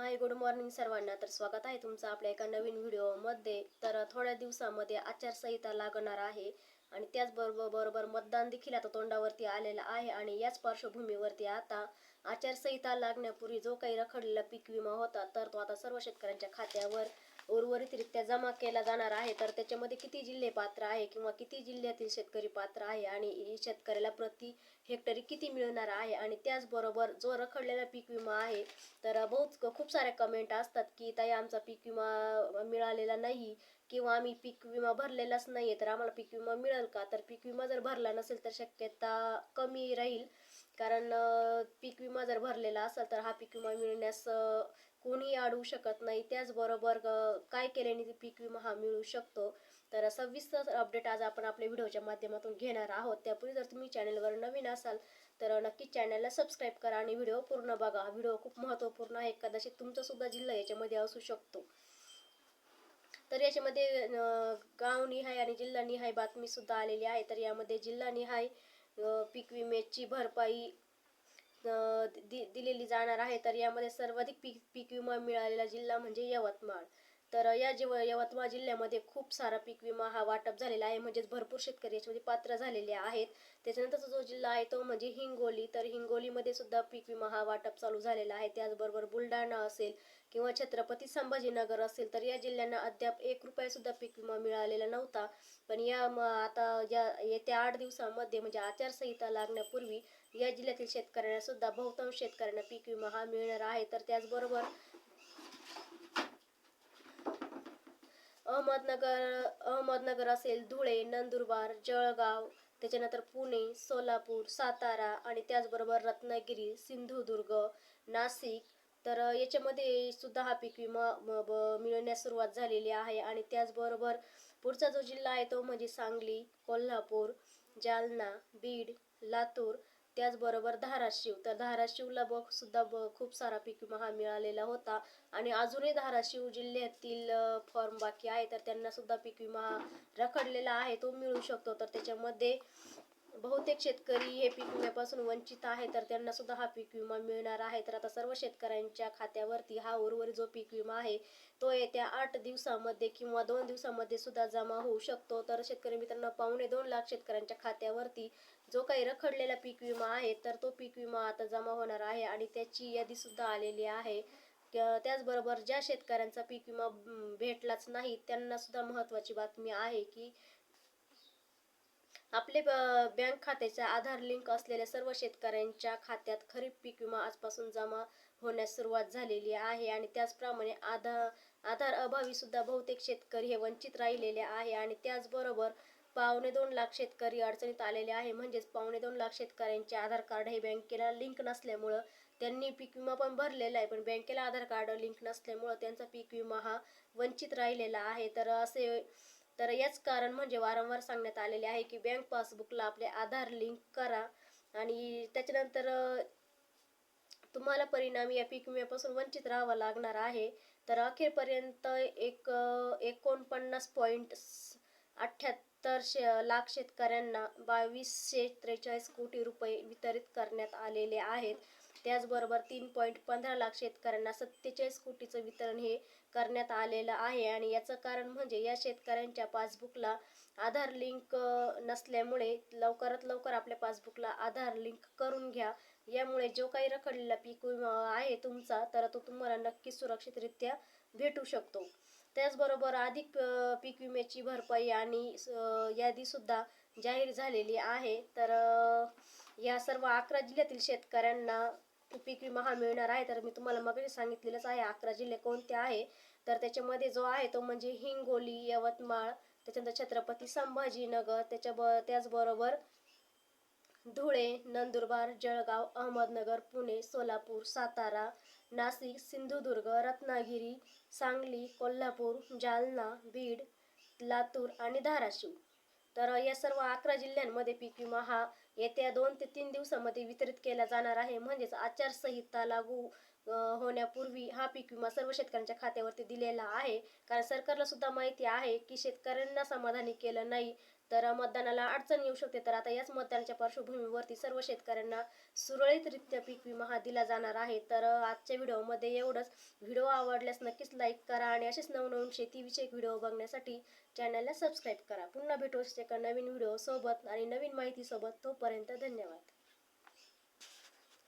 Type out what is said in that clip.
Hi good morning सर्वांना. तर स्वागत आहे तुमचं आपल्या एका नवीन व्हिडिओमध्ये. तर थोड्या दिवसामध्ये आचारसंहिता लागणार आहे आणि त्याचबरोबर बरोबर मतदान देखील आता तोंडावरती आलेलं आहे आणि याच पार्श्वभूमीवरती आता आचारसंहिता लागण्यापूर्वी जो काही रखडलेला पीक विमा होता तर तो आता सर्व शेतकऱ्यांच्या खात्यावर उर्वरितरित्या जमा केला जाणार आहे तर त्याच्यामध्ये किती जिल्हे पात्र आहे किंवा किती जिल्ह्यातील शेतकरी पात्र आहे आणि शेतकऱ्याला प्रति हेक्टरी किती मिळणार आहे? आणि त्याचबरोबर जो रखडलेला पीक विमा आहे तर बहुत खूप साऱ्या कमेंट असतात की ताई आमचा पीक विमा मिळालेला नाही किंवा आम्ही पीक विमा भरलेलाच नाहीये तर आम्हाला पीक विमा मिळेल का? तर पीक विमा जर भरला नसेल तर शक्यता कमी राहील. कारण पीक विमा जर भरलेला असेल तर हा पीक विमा मिळण्यास कोणी कोणीही अडवू शकत नाही. त्याचबरोबर काय केल्याने ते पीक विमा हा मिळू शकतो? तर सविस्तर अपडेट आज आपण आपल्या व्हिडिओच्या माध्यमातून घेणार आहोत. त्यापूर्वी जर तुम्ही चॅनलवर नवीन असाल तर नक्कीच चॅनलला सबस्क्राईब करा आणि व्हिडिओ पूर्ण बघा. व्हिडिओ खूप महत्त्वपूर्ण आहे. कदाचित तुमचा सुद्धा जिल्हा याच्यामध्ये असू शकतो. तर याच्यामध्ये अं, गावनिहाय आणि जिल्हानिहाय बातमी सुद्धा आलेली आहे. तर यामध्ये जिल्हानिहाय अं, पीक विम्याची भरपाई अं, दि दिलेली जाणार आहे. तर यामध्ये सर्वाधिक पीक पीक विमा मिळालेला जिल्हा म्हणजे यवतमाळ. तर या जिव यवतमाळ जिल्ह्यामध्ये खूप सारा पीक विमा हा वाटप झालेला आहे. म्हणजेच भरपूर शेतकरी याच्यामध्ये पात्र झालेले आहेत. त्याच्यानंतरचा जो जिल्हा आहे तो म्हणजे हिंगोली. तर हिंगोलीमध्ये सुद्धा पीक विमा हा वाटप चालू झालेला आहे. त्याचबरोबर बुलढाणा असेल किंवा छत्रपती संभाजीनगर असेल तर या जिल्ह्यांना अद्याप एक रुपयासुद्धा पीक विमा मिळालेला नव्हता. पण या म- आता या येत्या आठ दिवसामध्ये म्हणजे आचारसंहिता लागण्यापूर्वी या जिल्ह्यातील शेतकऱ्यांना सुद्धा बहुतांश शेतकऱ्यांना पीक विमा हा मिळणार आहे. तर त्याचबरोबर अहमदनगर अहमदनगर असेल धुळे नंदुरबार जळगाव त्याच्यानंतर पुणे सोलापूर सातारा आणि त्याचबरोबर रत्नागिरी सिंधुदुर्ग नाशिक. तर याच्यामध्ये सुद्धा हा पीक विमा मिळण्यास सुरुवात झालेली आहे आणि त्याचबरोबर पुढचा जो जिल्हा आहे तो म्हणजे सांगली कोल्हापूर जालना बीड लातूर त्याचबरोबर धाराशिव. तर धाराशिवला बघ सुद्धा ब खूप सारा पीक विमा हा मिळालेला होता. आणि अजूनही धाराशिव जिल्ह्यातील फॉर्म बाकी आहे तर त्यांना सुद्धा पीक विमा हा रखडलेला आहे तो मिळू शकतो. तर त्याच्यामध्ये बहुतेक शेतकरी हे पीक विम्यापासून वंचित आहे तर त्यांना सुद्धा हा पीक विमा मिळणार आहे. तर आता सर्व शेतकऱ्यांच्या खात्यावरती हा उर्वरित जो पीक विमा आहे तो येत्या आठ दिवसामध्ये किंवा दोन दिवसामध्ये सुद्धा जमा होऊ शकतो. तर शेतकरी मित्रांनो पावणे दोन लाख शेतकऱ्यांच्या खात्यावरती जो काही रखडलेला पीक विमा आहे तर तो पीक विमा आता जमा होणार आहे आणि त्याची यादी सुद्धा आलेली आहे. त्याचबरोबर ज्या शेतकऱ्यांचा पीक विमा भेटलाच नाही त्यांना सुद्धा महत्त्वाची बातमी आहे की आपले बँक खात्याच्या आधार लिंक असलेल्या सर्व शेतकऱ्यांच्या खात्यात खरीप पीक विमा आजपासून जमा होण्यास सुरुवात झालेली आहे आणि त्याचप्रमाणे आधार आधार अभावी सुद्धा बहुतेक शेतकरी हे वंचित राहिलेले आहे आणि त्याचबरोबर पावणे दोन लाख शेतकरी अडचणीत आलेले आहे. म्हणजेच पावणे दोन लाख शेतकऱ्यांचे आधार कार्ड हे बँकेला लिंक नसल्यामुळं त्यांनी पीक विमा पण भरलेला आहे. पण बँकेला आधार कार्ड लिंक नसल्यामुळं त्यांचा पीक विमा हा वंचित राहिलेला आहे. तर असे तर याच कारण म्हणजे वारंवार सांगण्यात आलेले आहे की बँक पासबुकला आपले आधार लिंक करा आणि त्याच्यानंतर तुम्हाला परिणामी या पीक विम्यापासून वंचित राहावं लागणार आहे. तर अखेरपर्यंत एक एकोणपन्नास पॉईंट अठ्ठ्याहत्तर शे लाख शेतकऱ्यांना बावीसशे त्रेचाळीस कोटी रुपये वितरित करण्यात आलेले आहेत. त्याचबरोबर तीन पॉईंट पंधरा लाख शेतकऱ्यांना सत्तेचाळीस कोटीचं वितरण हे करण्यात आलेलं आहे. आणि याचं कारण म्हणजे या शेतकऱ्यांच्या पासबुकला आधार लिंक नसल्यामुळे लवकरात लवकर आपल्या पासबुकला आधार लिंक करून घ्या. यामुळे जो काही रखडलेला पीक विमा आहे तुमचा तर तो तुम्हाला नक्की सुरक्षितरित्या भेटू शकतो. त्याचबरोबर अधिक पीक विम्याची भरपाई आणि यादीसुद्धा जाहीर झालेली आहे. तर या सर्व अकरा जिल्ह्यातील शेतकऱ्यांना पीक विमा हा मिळणार आहे तर मी तुम्हाला मग सांगितलेलंच आहे अकरा जिल्हे कोणते आहे? तर त्याच्यामध्ये जो आहे तो म्हणजे हिंगोली यवतमाळ त्याच्यानंतर छत्रपती संभाजीनगर त्याच्या ब त्याचबरोबर धुळे नंदुरबार जळगाव अहमदनगर पुणे सोलापूर सातारा नाशिक सिंधुदुर्ग रत्नागिरी सांगली कोल्हापूर जालना बीड लातूर आणि धाराशिव. तर या सर्व अकरा जिल्ह्यांमध्ये पीक विमा हा येत्या दोन ते तीन दिवसामध्ये वितरित केला जाणार आहे. म्हणजेच आचारसंहिता लागू होण्यापूर्वी हा पीक विमा सर्व शेतकऱ्यांच्या खात्यावरती दिलेला आहे. कारण सरकारला सुद्धा माहिती आहे की शेतकऱ्यांना समाधानी केलं नाही. तर मतदानाला अडचण येऊ शकते. तर आता याच मतदानाच्या पार्श्वभूमीवरती सर्व शेतकऱ्यांना सुरळीतरित्या पीक विमा हा दिला जाणार आहे. तर आजच्या व्हिडिओमध्ये एवढंच. व्हिडिओ आवडल्यास नक्कीच लाईक करा आणि असेच नवनवीन शेतीविषयक व्हिडिओ बघण्यासाठी चॅनलला सबस्क्राईब करा. पुन्हा भेटू शकते नवीन व्हिडिओ सोबत आणि नवीन माहितीसोबत तोपर्यंत धन्यवाद.